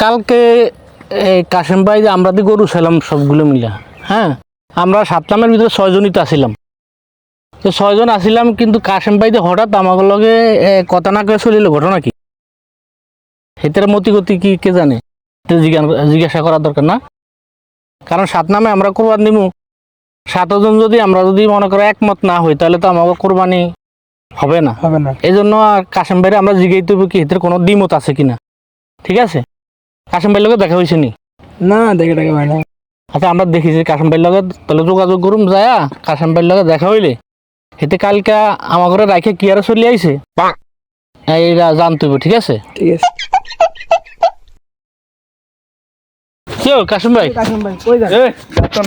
কালকে এই কাশেম ভাই আমরা দিয়ে গরু ছিলাম সবগুলো মিলা হ্যাঁ? আমরা সাতলামের ভিতরে ছয়জনই তো আসিলাম তো ছয়জন আসিলাম কিন্তু কাশেম ভাই হঠাৎ আমাকে লগে কথা না করে চলিল ঘটনা কি? হেতের মতি গতি কি কে জানে? জিজ্ঞাসা করা দরকার না। কারণ সাত নামে আমরা কোরবান দিব সাতজন যদি আমরা যদি মনে করো একমত না হই তাহলে তো আমাকে কোরবানি হবে না। হবে না। এই জন্য কাশেম ভাইরে আমরা হবে কি এদের কোনো দ্বিমত আছে কিনা? ঠিক আছে? কাশেম ভাইয়ের লগে দেখা হয়েছে নি না দেখে দেখে ভাই না। আচ্ছা আমরা দেখি যে কাশেম ভাইয়ের লগে তাহলে যোগাযোগ করুম যায়া কাশেম ভাইয়ের লগে দেখা হইলে। এতে কালকে আমার ঘরে রাখে কি আর চলে আইছে? এইটা জানতে হবে ঠিক আছে? ঠিক আছে। কি কাশেম ভাই? কাসিম ভাই কই যান এখন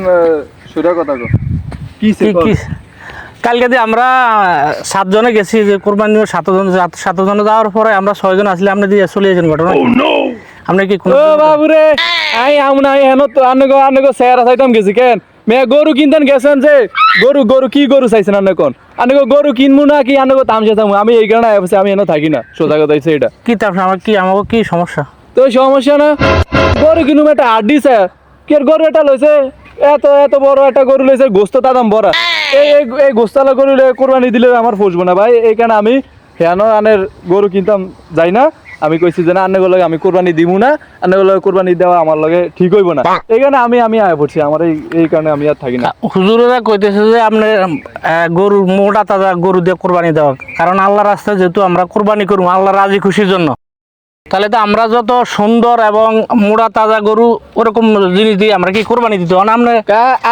সুরা কথা কো কি কি কি? কালকে যে আমরা সাতজনে গেছি যে কোরবানি সাতজন সাতজনে যাওয়ার পরে আমরা ছয়জন আসলে আমরা দিয়ে চলে যাচ্ছেন ঘটনা? আমরা কি কোনো ও বাবুরে! আই আমনা হেন তো আনগো আনগো সেরা সাইতাম গেছি কেন? মে গরু কিনতেন গেছেন যে? গরু গরু কি গরু চাইছেন আনগো কোন? আনগো গরু কিনবো না কি আনগো তামসা তামু আমি এই কারণে আইছি আমি এনে থাকি না। সোজা কথা হইছে এটা। কি তার আমার কি আমাকে কি সমস্যা? তো সমস্যা না? গরু কিনুম একটা হাড্ডি স্যার। কি আর গরু এটা লইছে? এত এত বড় একটা গরু লইছে গোস্ত দাম বড় এই এই- গোস্তালা গরু কোরবানি দিলে আমার ফুসবো না ভাই। এই কারণে আমি হেন আনের গরু কিনতাম যাই না? আমি কইছি যে না আন্নে লগে আমি কোরবানি দিব না আন্নে লগে কোরবানি দেওয়া আমার লগে ঠিক হইব না। এই কারণে আমি আমি আয় পড়ছি আমার এই এই কারণে আমি আর থাকি না। হুজুরেরা কইতেছে যে আপনি গরু মোটা তাজা গরু দিয়ে কোরবানি দেওয়া। কারণ আল্লাহ রাস্তায় যেহেতু আমরা কোরবানি করব আল্লাহ রাজি খুশির জন্য। তাহলে তো আমরা যত সুন্দর এবং মোড়া তাজা গরু ওরকম জিনিস দিয়ে আমরা কি কোরবানি দিতে না আমরা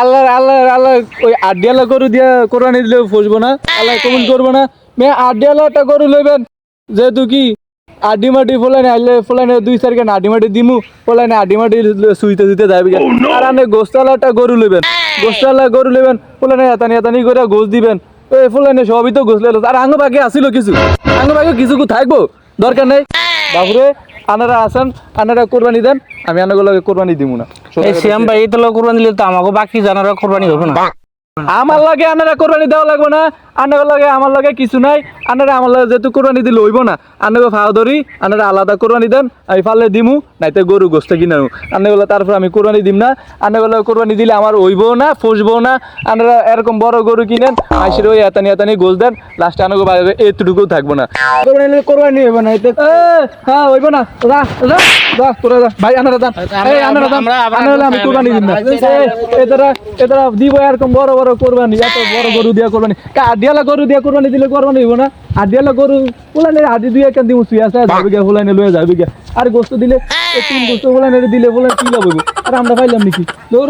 আল্লাহ আল্লাহ আল্লাহ ওই আডিয়ালা গরু দিয়া কোরবানি দিলে ফুসবো না আল্লাহ কমন করব না। মে আডিয়ালা একটা গরু লইবেন যেহেতু কি আডি মাটি ফোলাইনে আইলে ফোলাইনে দুই চারকে আডি মাটি দিমু ফোলাইনে আডি মাটি সুইতে সুইতে যাবে আর আনে গোস্তালা একটা গরু লইবেন গোস্তালা গরু লইবেন ফোলাইনে এতানি এতানি করে গোস দিবেন। ওই ফোলাইনে সবই তো গোস লইলো। আর আঙ্গ বাকি আসিল কিছু আঙ্গ বাকি কিছু কু থাকব? দরকার নেই? বাবুরে আনারা আসেন আনারা কোরবানি দেন আমি আনাগুলো কোরবানি দিব না। এই শ্যাম ভাই এই তো কোরবানি দিলে তো আমাকে বাকি জানারা কোরবানি হবে না। আমার লাগে আনারা কোরবানি দেওয়া লাগবে না। আনার লাগে আমার লাগে কিছু নাই আনারা আমার লাগে যেহেতু কোরবানি দিলে হইব না আনাকে ফাও ধরি আনারা আলাদা কোরবানি দেন আমি ফালে দিমু নাইতে গরু গোস্ত কিনারু আনাগুলো তারপর আমি কোরবানি দিম না আনাগুলো কোরবানি দিলে আমার হইব না ফসবো না আনারা এরকম বড় গরু কিনেন আইসির ওই এতানি এতানি গোস দেন লাস্টে আনাগো বাইরে এতটুকু থাকব না কোরবানি কোরবানি হবে না এতে হ্যাঁ হইব না যা যা যা তোরা যা ভাই আনারা দান এই আনারা দান আনারা আমি কোরবানি দিম না এদারা এদারা দিব এরকম বড় বড় কোরবানি এত বড় গরু দিয়া কোরবানি কা আডিয়ালা গরু দিয়ে কোরবানি দিলে কোরবানি হইব না। আদিয়ালা গরু ফুলানে আদি দুই একান দিমু শুয়ে আছে, যাবে গিয়া ফুলানে লয়ে যাবে গিয়া। আর গোস্ত দিলে তিন গোস্ত ফুলানে দিলে ফুলানে কি লাভ হইব? আর আমরা পাইলাম নাকি? দৌড়।